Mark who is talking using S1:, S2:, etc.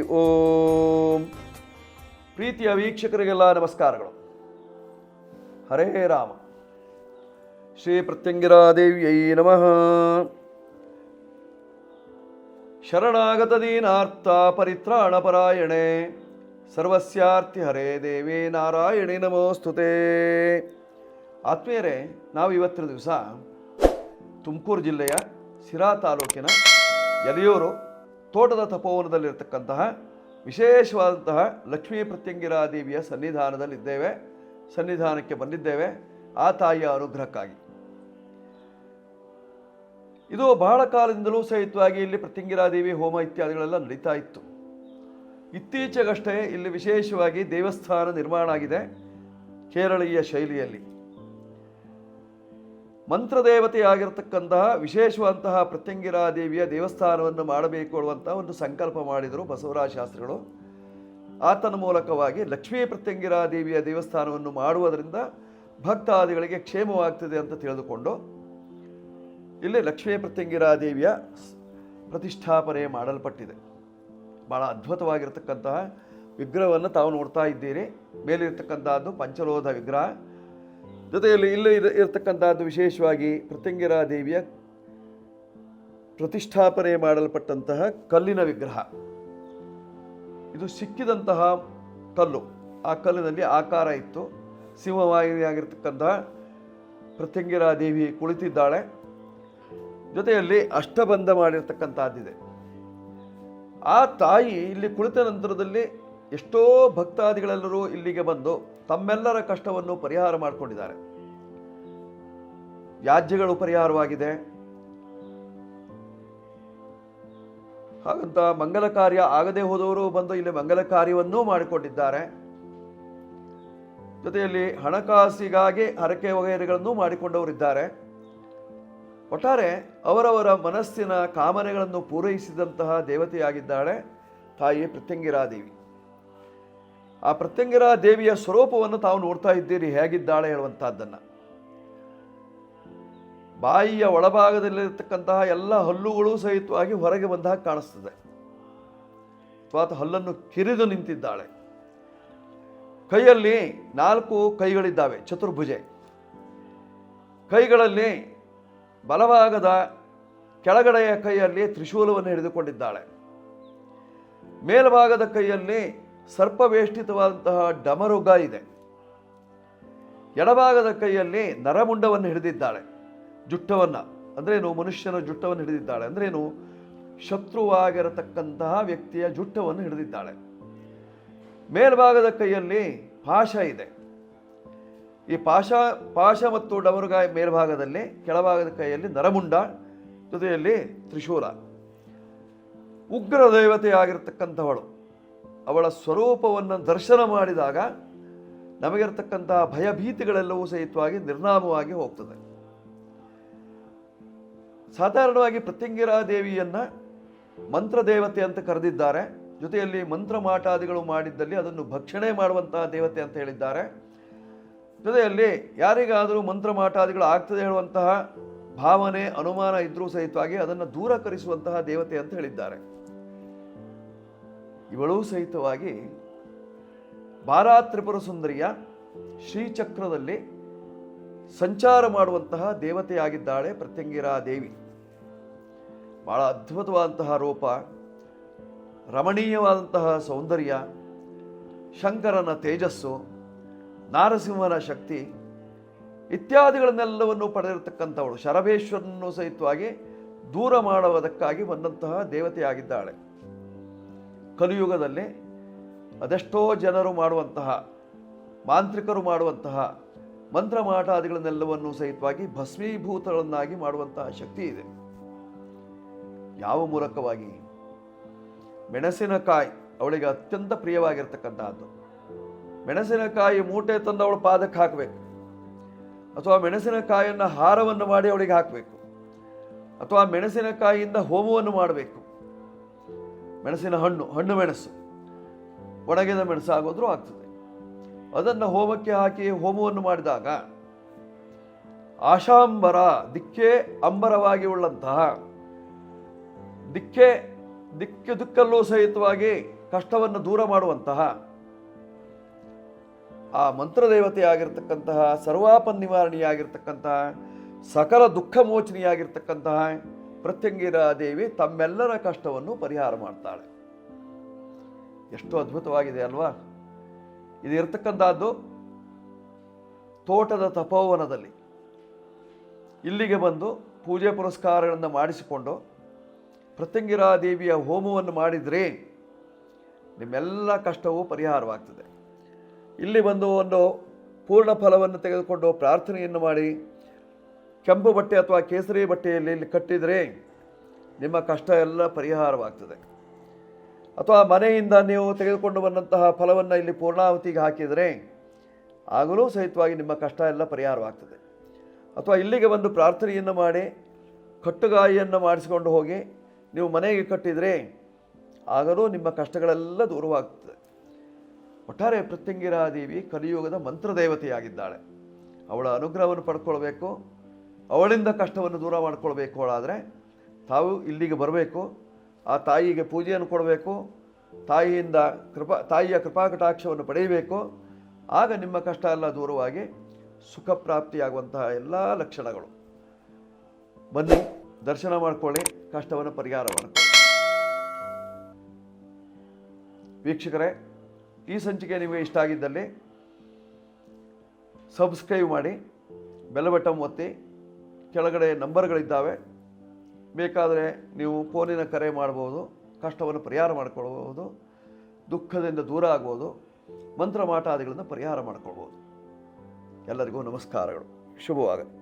S1: ಓಂ. ಪ್ರೀತಿಯ ವೀಕ್ಷಕರಿಗೆಲ್ಲ ನಮಸ್ಕಾರಗಳು. ಹರೇ ರಾಮ. ಶ್ರೀ ಪ್ರತ್ಯಂಗಿರಾದೇವಿಯೈ ನಮಃ. ಶರಣಾಗತ ದೀನಾರ್ಥ ಪರಿತ್ರಾಣ ಪರಾಯಣೆ. ಸರ್ವಸ್ಯಾರ್ಥಿ ಹರೇ ದೇವಿ ನಾರಾಯಣಿ ನಮೋಸ್ತುತೆ. ಆತ್ಮೀಯರೇ, ನಾವು ಇವತ್ತಿನ ದಿವಸ ತುಮಕೂರು ಜಿಲ್ಲೆಯ ಸಿರಾ ತಾಲೂಕಿನ ಯಲಿಯೂರು ತೋಟದ ತಪೋವನದಲ್ಲಿರ್ತಕ್ಕಂತಹ ವಿಶೇಷವಾದಂತಹ ಲಕ್ಷ್ಮೀ ಪ್ರತ್ಯಂಗಿರಾ ದೇವಿಯ ಸನ್ನಿಧಾನದಲ್ಲಿದ್ದೇವೆ, ಸನ್ನಿಧಾನಕ್ಕೆ ಬಂದಿದ್ದೇವೆ, ಆ ತಾಯಿಯ ಅನುಗ್ರಹಕ್ಕಾಗಿ. ಇದು ಬಹಳ ಕಾಲದಿಂದಲೂ ಸಹಿತವಾಗಿ ಇಲ್ಲಿ ಪ್ರತ್ಯಂಗಿರಾದೇವಿ, ಹೋಮ ಇತ್ಯಾದಿಗಳೆಲ್ಲ ನಡೀತಾ ಇತ್ತು. ಇತ್ತೀಚೆಗಷ್ಟೇ ಇಲ್ಲಿ ವಿಶೇಷವಾಗಿ ದೇವಸ್ಥಾನ ನಿರ್ಮಾಣ ಆಗಿದೆ, ಕೇರಳೀಯ ಶೈಲಿಯಲ್ಲಿ. ಮಂತ್ರದೇವತೆಯಾಗಿರ್ತಕ್ಕಂತಹ ವಿಶೇಷವಂತಹ ಪ್ರತ್ಯಂಗಿರಾ ದೇವಿಯ ದೇವಸ್ಥಾನವನ್ನು ಮಾಡಬೇಕು ಅನ್ನುವಂಥ ಒಂದು ಸಂಕಲ್ಪ ಮಾಡಿದರು ಬಸವರಾಜ ಶಾಸ್ತ್ರಿಗಳು. ಆತನ ಮೂಲಕವಾಗಿ ಲಕ್ಷ್ಮೀ ಪ್ರತ್ಯಂಗಿರಾ ದೇವಿಯ ದೇವಸ್ಥಾನವನ್ನು ಮಾಡುವುದರಿಂದ ಭಕ್ತಾದಿಗಳಿಗೆ ಕ್ಷೇಮವಾಗ್ತದೆ ಅಂತ ತಿಳಿದುಕೊಂಡು ಇಲ್ಲಿ ಲಕ್ಷ್ಮೀ ಪ್ರತ್ಯಂಗಿರಾ ದೇವಿಯ ಪ್ರತಿಷ್ಠಾಪನೆ ಮಾಡಲ್ಪಟ್ಟಿದೆ. ಭಾಳ ಅದ್ಭುತವಾಗಿರ್ತಕ್ಕಂತಹ ವಿಗ್ರಹವನ್ನು ತಾವು ನೋಡ್ತಾ ಇದ್ದೀರಿ. ಮೇಲಿರ್ತಕ್ಕಂಥದ್ದು ಪಂಚಲೋಧ ವಿಗ್ರಹ. ಜೊತೆಯಲ್ಲಿ ಇಲ್ಲಿ ಇರ- ಇರತಕ್ಕಂಥದ್ದು ವಿಶೇಷವಾಗಿ ದೇವಿಯ ಪ್ರತಿಷ್ಠಾಪನೆ ಮಾಡಲ್ಪಟ್ಟಂತಹ ಕಲ್ಲಿನ ವಿಗ್ರಹ. ಇದು ಸಿಕ್ಕಿದಂತಹ ಕಲ್ಲು. ಆ ಕಲ್ಲಿನಲ್ಲಿ ಆಕಾರ ಇತ್ತು. ಸಿಂಹವಾಹಿನಿಯಾಗಿರ್ತಕ್ಕಂತಹ ಪ್ರತ್ಯಂಗಿರಾ ದೇವಿ ಕುಳಿತಿದ್ದಾಳೆ. ಜೊತೆಯಲ್ಲಿ ಅಷ್ಟಬಂಧ ಮಾಡಿರ್ತಕ್ಕಂಥದ್ದಿದೆ. ಆ ತಾಯಿ ಇಲ್ಲಿ ಕುಳಿತ ನಂತರದಲ್ಲಿ ಎಷ್ಟೋ ಭಕ್ತಾದಿಗಳೆಲ್ಲರೂ ಇಲ್ಲಿಗೆ ಬಂದು ತಮ್ಮೆಲ್ಲರ ಕಷ್ಟವನ್ನು ಪರಿಹಾರ ಮಾಡಿಕೊಂಡಿದ್ದಾರೆ. ವ್ಯಾಜ್ಯಗಳು ಪರಿಹಾರವಾಗಿದೆ. ಹಾಗಂತ ಮಂಗಲ ಕಾರ್ಯ ಆಗದೆ ಹೋದವರು ಬಂದು ಇಲ್ಲಿ ಮಂಗಲ ಕಾರ್ಯವನ್ನೂ ಮಾಡಿಕೊಂಡಿದ್ದಾರೆ. ಜೊತೆಯಲ್ಲಿ ಹಣಕಾಸಿಗಾಗಿ ಹರಕೆ ವಗೈರೆಗಳನ್ನು ಮಾಡಿಕೊಂಡವರಿದ್ದಾರೆ ಒಟ್ಟಾರೆ ಅವರವರ ಮನಸ್ಸಿನ ಕಾಮನೆಗಳನ್ನು ಪೂರೈಸಿದಂತಹ ದೇವತೆಯಾಗಿದ್ದಾಳೆ ತಾಯಿ ಪ್ರತ್ಯಂಗಿರಾ ದೇವಿ. ಆ ಪ್ರತ್ಯಂಗಿರ ದೇವಿಯ ಸ್ವರೂಪವನ್ನು ತಾವು ನೋಡ್ತಾ ಇದ್ದೀರಿ, ಹೇಗಿದ್ದಾಳೆ ಹೇಳುವಂತಹದ್ದನ್ನು ಬಾಯಿಯ ಒಳಭಾಗದಲ್ಲಿರತಕ್ಕಂತಹ ಎಲ್ಲ ಹಲ್ಲುಗಳು ಸಹಿತವಾಗಿ ಹೊರಗೆ ಬಂದಾಗ ಕಾಣಿಸ್ತದೆ. ಅಥವಾ ಹಲ್ಲನ್ನು ಕಿರಿದು ನಿಂತಿದ್ದಾಳೆ. ಕೈಯಲ್ಲಿ ನಾಲ್ಕು ಕೈಗಳಿದ್ದಾವೆ, ಚತುರ್ಭುಜೆ. ಕೈಗಳಲ್ಲಿ ಬಲಭಾಗದ ಕೆಳಗಡೆಯ ಕೈಯಲ್ಲಿ ತ್ರಿಶೂಲವನ್ನು ಹಿಡಿದುಕೊಂಡಿದ್ದಾಳೆ. ಮೇಲ್ಭಾಗದ ಕೈಯಲ್ಲಿ ಸರ್ಪವೇಷ್ಟಿತವಾದಂತಹ ಡಮರುಗ ಇದೆ. ಎಡಭಾಗದ ಕೈಯಲ್ಲಿ ನರಮುಂಡವನ್ನು ಹಿಡಿದಿದ್ದಾಳೆ. ಜುಟ್ಟವನ್ನು ಅಂದ್ರೇನು ಮನುಷ್ಯನ ಜುಟ್ಟವನ್ನು ಹಿಡಿದಿದ್ದಾಳೆ. ಅಂದ್ರೇನು ಶತ್ರುವಾಗಿರತಕ್ಕಂತಹ ವ್ಯಕ್ತಿಯ ಜುಟ್ಟವನ್ನು ಹಿಡಿದಿದ್ದಾಳೆ. ಮೇಲ್ಭಾಗದ ಕೈಯಲ್ಲಿ ಪಾಶ ಇದೆ. ಈ ಪಾಶ ಪಾಶ ಮತ್ತು ಡಮರುಗ ಮೇಲ್ಭಾಗದಲ್ಲಿ, ಕೆಳಭಾಗದ ಕೈಯಲ್ಲಿ ನರಮುಂಡ, ಜೊತೆಯಲ್ಲಿ ತ್ರಿಶೂಲ. ಉಗ್ರ ದೇವತೆಯಾಗಿರ್ತಕ್ಕಂಥವಳು. ಅವಳ ಸ್ವರೂಪವನ್ನು ದರ್ಶನ ಮಾಡಿದಾಗ ನಮಗಿರ್ತಕ್ಕಂತಹ ಭಯಭೀತಿಗಳೆಲ್ಲವೂ ಸಹಿತವಾಗಿ ನಿರ್ನಾಮವಾಗಿ ಹೋಗ್ತದೆ. ಸಾಧಾರಣವಾಗಿ ಪ್ರತ್ಯಂಗಿರಾ ದೇವಿಯನ್ನು ಮಂತ್ರ ದೇವತೆ ಅಂತ ಕರೆದಿದ್ದಾರೆ. ಜೊತೆಯಲ್ಲಿ ಮಂತ್ರ ಮಾಟಾದಿಗಳು ಮಾಡಿದ್ದಲ್ಲಿ ಅದನ್ನು ಭಕ್ಷಣೆ ಮಾಡುವಂತಹ ದೇವತೆ ಅಂತ ಹೇಳಿದ್ದಾರೆ. ಜೊತೆಯಲ್ಲಿ ಯಾರಿಗಾದರೂ ಮಂತ್ರ ಮಾಟಾದಿಗಳು ಆಗ್ತದೆ ಹೇಳುವಂತಹ ಭಾವನೆ, ಅನುಮಾನ ಇದ್ರೂ ಸಹಿತವಾಗಿ ಅದನ್ನು ದೂರಕರಿಸುವಂತಹ ದೇವತೆ ಅಂತ ಹೇಳಿದ್ದಾರೆ. ಇವಳೂ ಸಹಿತವಾಗಿ ಬಾರಾ ತ್ರಿಪುರ ಸುಂದರಿಯ ಶ್ರೀಚಕ್ರದಲ್ಲಿ ಸಂಚಾರ ಮಾಡುವಂತಹ ದೇವತೆಯಾಗಿದ್ದಾಳೆ ಪ್ರತ್ಯಂಗಿರಾ ದೇವಿ. ಬಹಳ ಅದ್ಭುತವಾದಂತಹ ರೂಪ, ರಮಣೀಯವಾದಂತಹ ಸೌಂದರ್ಯ, ಶಂಕರನ ತೇಜಸ್ಸು, ನಾರಸಿಂಹನ ಶಕ್ತಿ ಇತ್ಯಾದಿಗಳನ್ನೆಲ್ಲವನ್ನು ಪಡೆದಿರತಕ್ಕಂಥವಳು. ಶರಭೇಶ್ವರನನ್ನು ಸಹಿತವಾಗಿ ದೂರ ಮಾಡುವುದಕ್ಕಾಗಿ ಬಂದಂತಹ ದೇವತೆಯಾಗಿದ್ದಾಳೆ. ಕಲಿಯುಗದಲ್ಲಿ ಅದೆಷ್ಟೋ ಜನರು ಮಾಡುವಂತಹ, ಮಾಂತ್ರಿಕರು ಮಾಡುವಂತಹ ಮಂತ್ರ ಮಾಟಾದಿಗಳನ್ನೆಲ್ಲವನ್ನು ಸಹಿತವಾಗಿ ಭಸ್ಮೀಭೂತಗಳನ್ನಾಗಿ ಮಾಡುವಂತಹ ಶಕ್ತಿ ಇದೆ. ಯಾವ ಮೂಲಕವಾಗಿ? ಮೆಣಸಿನಕಾಯಿ ಅವಳಿಗೆ ಅತ್ಯಂತ ಪ್ರಿಯವಾಗಿರ್ತಕ್ಕಂತಹದ್ದು. ಮೆಣಸಿನಕಾಯಿ ಮೂಟೆ ತಂದು ಅವಳು ಪಾದಕ್ಕೆ ಹಾಕಬೇಕು. ಅಥವಾ ಮೆಣಸಿನಕಾಯಿಯನ್ನು ಹಾರವನ್ನು ಮಾಡಿ ಅವಳಿಗೆ ಹಾಕಬೇಕು. ಅಥವಾ ಮೆಣಸಿನಕಾಯಿಯಿಂದ ಹೋಮವನ್ನು ಮಾಡಬೇಕು. ಮೆಣಸಿನ ಹಣ್ಣು ಹಣ್ಣು ಮೆಣಸು. ಒಣಗಿದ ಮೆಣಸು ಆಗೋದ್ರೂ ಆಗ್ತದೆ. ಅದನ್ನು ಹೋಮಕ್ಕೆ ಹಾಕಿ ಹೋಮವನ್ನು ಮಾಡಿದಾಗ ಆಶಾಂಬರ ದಿಕ್ಕೆ ಅಂಬರವಾಗಿ ಉಳ್ಳಂತಹ ದಿಕ್ಕೆ, ದಿಕ್ಕು ದಿಕ್ಕಲ್ಲೂ ಸಹಿತವಾಗಿ ಕಷ್ಟವನ್ನು ದೂರ ಮಾಡುವಂತಹ ಆ ಮಂತ್ರದೇವತೆಯಾಗಿರ್ತಕ್ಕಂತಹ ಸರ್ವಾಪನ್ ನಿವಾರಣೆಯಾಗಿರ್ತಕ್ಕಂತಹ ಸಕಲ ದುಃಖ ಮೋಚನೆಯಾಗಿರ್ತಕ್ಕಂತಹ ಪ್ರತ್ಯಂಗಿರ ದೇವಿ ತಮ್ಮೆಲ್ಲರ ಕಷ್ಟವನ್ನು ಪರಿಹಾರ ಮಾಡ್ತಾಳೆ. ಎಷ್ಟು ಅದ್ಭುತವಾಗಿದೆ ಅಲ್ವಾ? ಇದು ಇರತಕ್ಕಂಥದ್ದು ತೋಟದ ತಪೋವನದಲ್ಲಿ. ಇಲ್ಲಿಗೆ ಬಂದು ಪೂಜೆ ಪುರಸ್ಕಾರಗಳನ್ನು ಮಾಡಿಸಿಕೊಂಡು ಪ್ರತ್ಯಂಗಿರಾ ದೇವಿಯ ಹೋಮವನ್ನು ಮಾಡಿದರೆ ನಿಮ್ಮೆಲ್ಲ ಕಷ್ಟವೂ ಪರಿಹಾರವಾಗ್ತದೆ. ಇಲ್ಲಿ ಬಂದು ಒಂದು ಪೂರ್ಣ ಫಲವನ್ನು ತೆಗೆದುಕೊಂಡು ಪ್ರಾರ್ಥನೆಯನ್ನು ಮಾಡಿ ಕೆಂಪು ಬಟ್ಟೆ ಅಥವಾ ಕೇಸರಿ ಬಟ್ಟೆಯಲ್ಲಿ ಇಲ್ಲಿ ಕಟ್ಟಿದರೆ ನಿಮ್ಮ ಕಷ್ಟ ಎಲ್ಲ ಪರಿಹಾರವಾಗ್ತದೆ. ಅಥವಾ ಮನೆಯಿಂದ ನೀವು ತೆಗೆದುಕೊಂಡು ಬಂದಂತಹ ಫಲವನ್ನು ಇಲ್ಲಿ ಪೂರ್ಣಾವತಿಗೆ ಹಾಕಿದರೆ ಆಗಲೂ ಸಹಿತವಾಗಿ ನಿಮ್ಮ ಕಷ್ಟ ಎಲ್ಲ ಪರಿಹಾರವಾಗ್ತದೆ. ಅಥವಾ ಇಲ್ಲಿಗೆ ಬಂದು ಪ್ರಾರ್ಥನೆಯನ್ನು ಮಾಡಿ, ಕಟ್ಟುಗಾಯಿಯನ್ನು ಮಾಡಿಸಿಕೊಂಡು ಹೋಗಿ ನೀವು ಮನೆಗೆ ಕಟ್ಟಿದರೆ ಆಗಲೂ ನಿಮ್ಮ ಕಷ್ಟಗಳೆಲ್ಲ ದೂರವಾಗ್ತದೆ. ಒಟ್ಟಾರೆ ಪ್ರತ್ಯಂಗಿರಾದೇವಿ ಕಲಿಯುಗದ ಮಂತ್ರದೇವತೆಯಾಗಿದ್ದಾಳೆ. ಅವಳ ಅನುಗ್ರಹವನ್ನು ಪಡ್ಕೊಳ್ಬೇಕು. ಅವಳಿಂದ ಕಷ್ಟವನ್ನು ದೂರ ಮಾಡಿಕೊಳ್ಬೇಕು ಅವಳಾದರೆ, ತಾವು ಇಲ್ಲಿಗೆ ಬರಬೇಕು, ಆ ತಾಯಿಗೆ ಪೂಜೆಯನ್ನು ಕೊಡಬೇಕು, ತಾಯಿಯಿಂದ ಕೃಪಾ, ತಾಯಿಯ ಕೃಪಾಕಟಾಕ್ಷವನ್ನು ಪಡೆಯಬೇಕು, ಆಗ ನಿಮ್ಮ ಕಷ್ಟ ಎಲ್ಲ ದೂರವಾಗಿ ಸುಖ ಪ್ರಾಪ್ತಿಯಾಗುವಂತಹ ಎಲ್ಲ ಲಕ್ಷಣಗಳು. ಬನ್ನಿ, ದರ್ಶನ ಮಾಡಿಕೊಳ್ಳಿ, ಕಷ್ಟವನ್ನು ಪರಿಹಾರ ಮಾಡಿಕೊಳ್ಳಿ. ವೀಕ್ಷಕರೇ, ಈ ಸಂಚಿಕೆ ನಿಮಗೆ ಇಷ್ಟ ಆಗಿದ್ದಲ್ಲಿ ಸಬ್ಸ್ಕ್ರೈಬ್ ಮಾಡಿ ಬೆಲ್ ಬಟನ್ ಒತ್ತಿ ಕೆಳಗಡೆ ನಂಬರ್ಗಳಿದ್ದಾವೆ. ಬೇಕಾದರೆ ನೀವು ಫೋನಿನ ಕರೆ ಮಾಡ್ಬೋದು, ಕಷ್ಟವನ್ನು ಪರಿಹಾರ ಮಾಡಿಕೊಳ್ಬೋದು, ದುಃಖದಿಂದ ದೂರ ಆಗ್ಬೋದು ಮಂತ್ರ ಮಾಟಾದಿಗಳನ್ನು ಪರಿಹಾರ ಮಾಡಿಕೊಳ್ಬೋದು. ಎಲ್ಲರಿಗೂ ನಮಸ್ಕಾರಗಳು. ಶುಭವಾಗಲಿ.